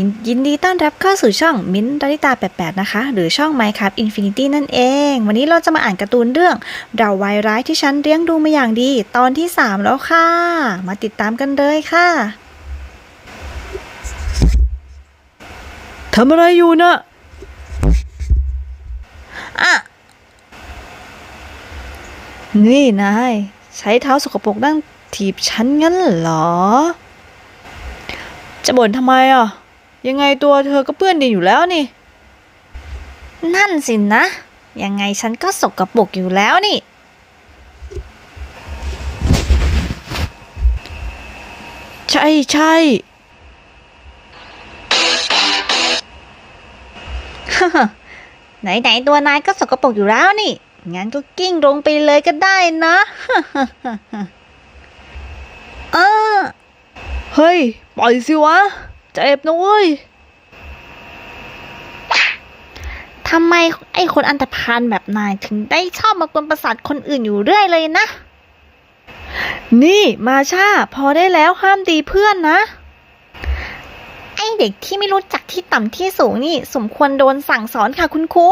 ยินยินดีต้อนรับเข้าสู่ช่องมิ้นท์ดาริตา 88 นะคะ หรือช่อง Minecraft Infinity นั่นเอง วันนี้เราจะมาอ่านการ์ตูนเรื่องเราวายร้ายที่ฉันเลี้ยงดูมาอย่างดี ตอนที่ 3 แล้วค่ะ มาติดตามกันเลยค่ะทำอะไรอยู่นะอะนี่นาย ใช้เท้าสกปรกนั่งถีบฉันงั้นเหรอ จะบ่นทำไมอะ ยังไงตัวเธอก็เปื้อนดินอยู่แล้วนี่ นั่นสินะ ยังไงฉันก็สกปรกอยู่แล้วนี่ ใช่ใช่ไหนไหนๆตัวนายก็สกปรกอยู่แล้วนี่ งั้นก็กิ้งลงไปเลยก็ได้นะเออเฮ้ย ปล่อยสิวะ เจ็บนะเว้ยทำไมไอ้คนอันธพาลแบบนายถึงได้ชอบมากวนประสาทคนอื่นอยู่เรื่อยเลยนะ นี่มาชาพอได้แล้วห้ามตีเพื่อนนะ ไอ้เด็กที่ไม่รู้จักที่ต่ำที่สูงนี่ สมควรโดนสั่งสอนค่ะคุณครู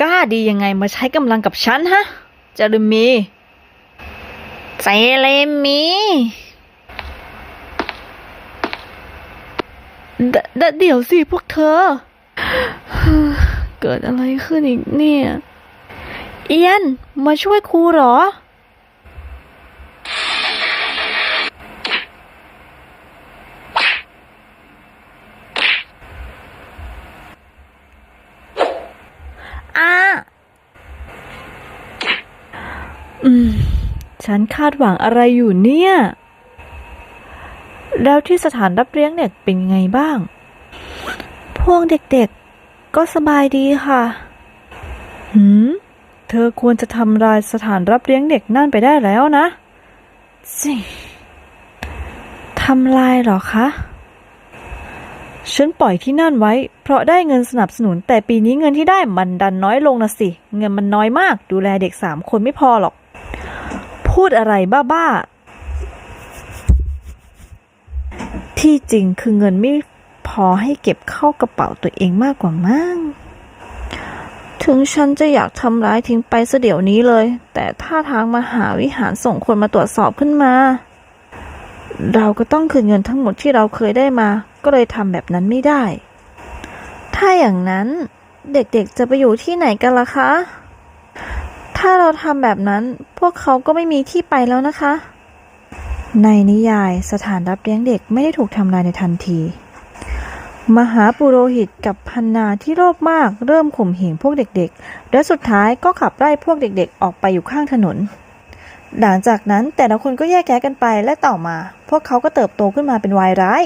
กล้าดียังไงมาใช้กำลังกับฉันฮะ เจาเรมี ใจเลมีเดเดเดี๋ยวสิพวกเธอ เกิดอะไรขึ้นอีกเนี่ย เอียน มาช่วยครูเหรอ อ่าอืม ฉันคาดหวังอะไรอยู่เนี่ย แล้วที่สถานรับเลี้ยงเด็กเป็นไงบ้าง พวกเด็กๆ ก็สบายดีค่ะ หืม เธอควรจะทำลายสถานรับเลี้ยงเด็กนั่นไปได้แล้วนะสิทำลายหรอคะ ฉันปล่อยที่นั่นไว้ เพราะได้เงินสนับสนุน แต่ปีนี้เงินที่ได้มันดันน้อยลงนะสิ เงินมันน้อยมาก ดูแลเด็กสามคนไม่พอหรอก พูดอะไรบ้าๆ ที่จริงคือเงินไม่พอให้เก็บเข้ากระเป๋าตัวเองมากกว่ามั้ง ถึงฉันจะอยากทำร้ายทิ้งไปซะเดี๋ยวนี้เลย แต่ถ้าทางมหาวิหารส่งคนมาตรวจสอบขึ้นมา เราก็ต้องคืนเงินทั้งหมดที่เราเคยได้มา ก็เลยทำแบบนั้นไม่ได้ ถ้าอย่างนั้นเด็กๆจะไปอยู่ที่ไหนกันล่ะคะ ถ้าเราทำแบบนั้นพวกเขาก็ไม่มีที่ไปแล้วนะคะ ในนิยายสถานรับเลี้ยงเด็กไม่ได้ถูกทำลายในทันที มหาปุโรหิตกับพันนาที่โลภมากเริ่มข่มเหงพวกเด็กๆ และสุดท้ายก็ขับไล่พวกเด็กๆ ออกไปอยู่ข้างถนน หลังจากนั้นแต่ละคนก็แยกแยะกันไปและต่อมา พวกเขาก็เติบโตขึ้นมาเป็นวายร้าย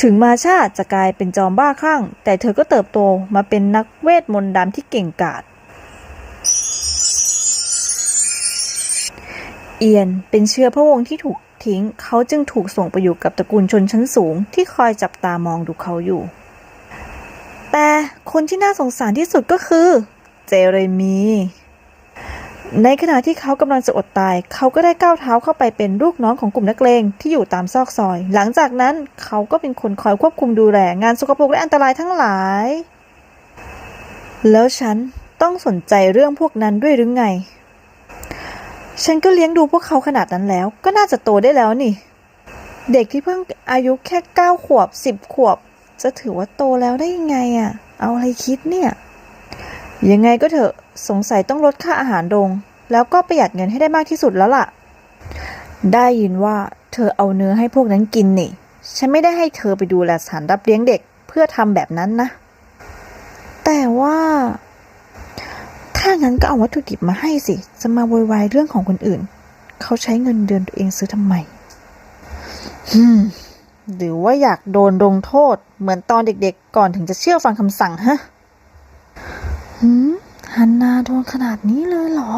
ถึงมาชาจะกลายเป็นจอมบ้าคลั่ง แต่เธอก็เติบโตมาเป็นนักเวทมนต์ดำที่เก่งกาจ เอียนเป็นเชื้อพระวงศ์ที่ถูกทิ้ง เขาจึงถูกส่งไปอยู่กับตระกูลชนชั้นสูง ที่คอยจับตามองดูเขาอยู่ แต่คนที่น่าสงสารที่สุดก็คือ เจเรมี ในขณะที่เขากำลังจะอดตาย เขาก็ได้ก้าวเท้าเข้าไปเป็นลูกน้องของกลุ่มนักเลงที่อยู่ตามซอกซอย หลังจากนั้นเขาก็เป็นคนคอยควบคุมดูแลงานสกปรกและอันตรายทั้งหลาย แล้วฉันต้องสนใจเรื่องพวกนั้นด้วยหรือไง ฉันก็เลี้ยงดูพวกเขาขนาดนั้นแล้ว ก็น่าจะโตได้แล้วนี่ เด็กที่เพิ่งอายุแค่เก้าขวบสิบขวบ จะถือว่าโตแล้วได้ยังไงอะ่ะ เอาอะไรคิดเนี่ย ยังไงก็เถอะสงสัยต้องลดค่าอาหารลง แล้วก็ประหยัดเงินให้ได้มากที่สุดแล้วล่ะ ได้ยินว่าเธอเอาเนื้อให้พวกนั้นกินนี่ ฉันไม่ได้ให้เธอไปดูแลสถานรับเลี้ยงเด็กเพื่อทำแบบนั้นนะ แต่ว่า ถ้างั้นก็เอาวัตถุดิบมาให้สิ จะมาโวยวายเรื่องของคนอื่น เขาใช้เงินเดือนตัวเองซื้อทำไมฮึมหรือว่าอยากโดนลงโทษ เหมือนตอนเด็กๆ ก่อนถึงจะเชื่อฟังคำสั่งฮะหืมฮันนาโดนขนาดนี้เลยเหรอ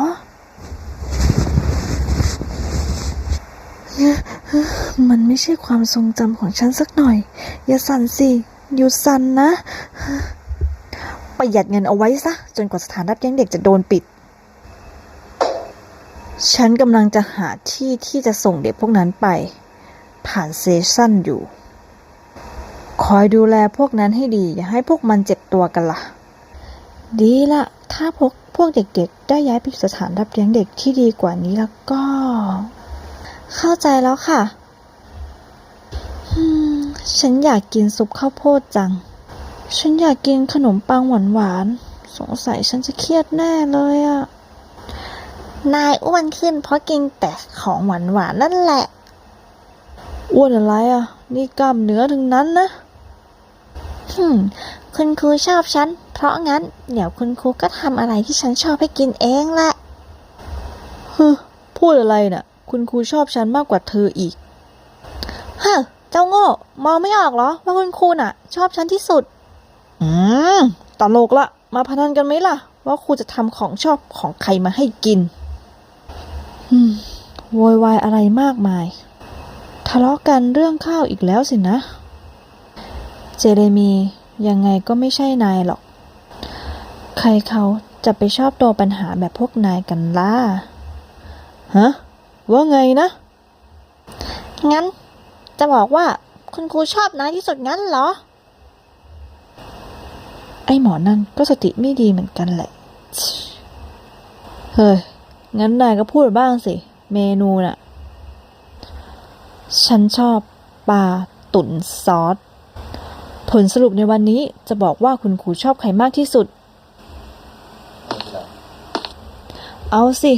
มันไม่ใช่ความทรงจำของฉันสักหน่อย อย่าสั่นสิหยุดสั่นนะ ประหยัดเงินเอาไว้ซะ จนกว่าสถานรับเลี้ยงเด็กจะโดนปิด ฉันกำลังจะหาที่ที่จะส่งเด็กพวกนั้นไป ผ่านเซสชั่นอยู่ คอยดูแลพวกนั้นให้ดี อย่าให้พวกมันเจ็บตัวกันละ่ะ ดีละถ้าพวกพวกเด็กๆ ได้ย้ายไปอยู่สถานรับเลี้ยงเด็กที่ดีกว่านี้แล้วก็ เข้าใจแล้วค่ะฉันอยากกินซุปข้าวโพดจัง ฉันอยากกินขนมปังหวานๆสงสัยฉันจะเครียดแน่เลยอะนายอ้วนขึ้นเพราะกินแต่ของหวานๆนั่นแหละ อ้วนอะไรอะนี่กล้ามเนื้อทั้งนั้นนะฮึมคุณครูชอบฉัน เพราะงั้น เดี๋ยวคุณครูก็ทำอะไรที่ฉันชอบให้กินเองแหละฮึพูดอะไรน่ะ คุณครูชอบฉันมากกว่าเธออีก เฮ้อเจ้าโง่ มองไม่ออกเหรอ ว่าคุณครูน่ะ ชอบฉันที่สุด อืมตลกละ มาพนันกันไหมล่ะ ว่าครูจะทำของชอบของใครมาให้กินอืมโวยวายอะไรมากมาย ทะเลาะกันเรื่องข้าวอีกแล้วสินะ เจเรมียังไงก็ไม่ใช่นายหรอก ใครเขาจะไปชอบตัวปัญหาแบบพวกนายกันล่ะ ฮะ ว่าไงนะ งั้นจะบอกว่าคุณครูชอบนายที่สุดงั้นเหรอ ไอ้หมอนั่นก็สติไม่ดีเหมือนกันแหละ เฮ้ย งั้นนายก็พูดบ้างสิ เมนูน่ะ ฉันชอบปลาตุ๋นซอส ผลสรุปในวันนี้จะบอกว่าคุณครูชอบใครมากที่สุด เอาสิ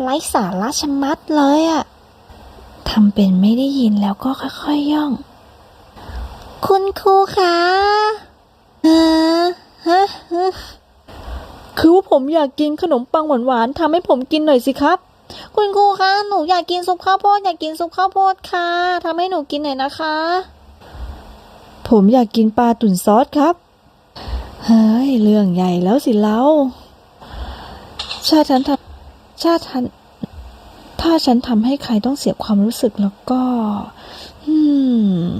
ไร้สาระชะมัดเลยอะทำเป็นไม่ได้ยินแล้วก็ค่อยๆย่อง คุณครูคะเออฮะฮะ คือว่าผมอยากกินขนมปังหวานๆทำให้ผมกินหน่อยสิครับ คุณครูคะ หนูอยากกินซุปข้าวโพดอยากกินซุปข้าวโพดค่ะทำให้หนูกินหน่อยนะคะ ผมอยากกินปลาตุ๋นซอสครับ เฮ้ย เรื่องใหญ่แล้วสิเราชาฉันทำชาฉันถ้าฉันทำให้ใครต้องเสียความรู้สึกแล้วก็ อืม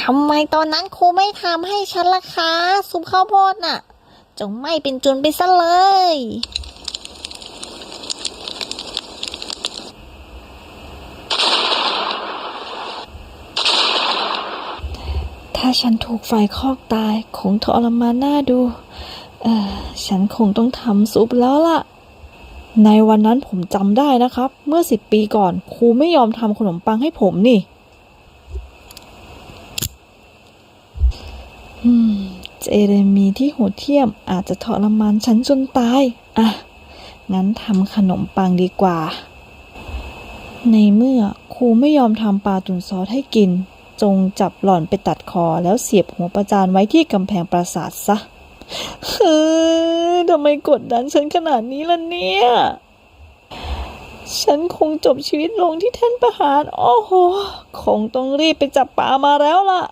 ทำไมตอนนั้นครูไม่ทำให้ฉันล่ะคะ ซุปข้าวโพดน่ะ จงไม่เป็นจุนไปซะเลย ถ้าฉันถูกไฟคอกตายคงทรมานหน้าดู เออฉันคงต้องทำซุปแล้วล่ะ ในวันนั้นผมจำได้นะครับ เมื่อสิบปีก่อนครูไม่ยอมทำขนมปังให้ผมนี่ อืม เจเรมีที่โหดเที่ยมอาจจะทรมานฉันจนตาย อะ งั้นทำขนมปังดีกว่า ในเมื่อครูไม่ยอมทำปลาตุนซอสให้กิน จงจับหล่อนไปตัดคอแล้วเสียบหัวประจานไว้ที่กำแพงปราสาทซะเฮ้ยทำไมกดดันฉันขนาดนี้ล่ะเนี่ย ฉันคงจบชีวิตลงที่แท่นประหาร โอ้โห คงต้องรีบไปจับปลามาแล้วล่ะ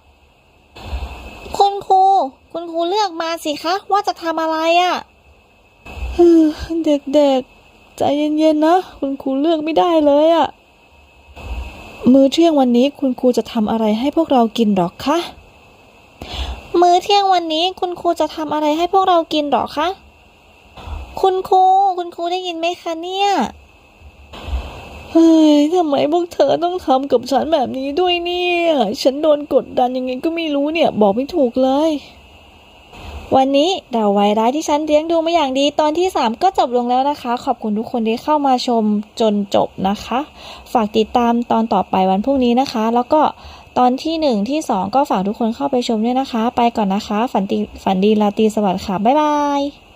คุณครู คุณครูเลือกมาสิคะ ว่าจะทำอะไรอะเฮ้อเด็กๆ ใจเย็นๆนะ คุณครูเลือกไม่ได้เลยอะมื้อเที่ยงวันนี้คุณครูจะทำอะไรให้พวกเรากินหรอคะ มื้อเที่ยงวันนี้คุณครูจะทำอะไรให้พวกเรากินหรอคะ คุณครู คุณครูได้ยินไหมคะเนี่ย เฮ้ยทำไมพวกเธอต้องทำกับฉันแบบนี้ด้วยเนี่ย ฉันโดนกดดันยังไงก็ไม่รู้เนี่ย บอกไม่ถูกเลย วันนี้ดาวไวร้ายที่ฉันเลี้ยงดูมาอย่างดีตอนที่ 3 ก็จบลงแล้วนะคะ ขอบคุณทุกคนที่เข้ามาชมจนจบนะคะ ฝากติดตามตอนต่อไปวันพรุ่งนี้นะคะ แล้วก็ตอนที่ 1 ที่ 2 ก็ฝากทุกคนเข้าไปชมด้วยนะคะ ไปก่อนนะคะ ฝันดีฝันดีราตีสวัสดิ์ค่ะบ๊ายบาย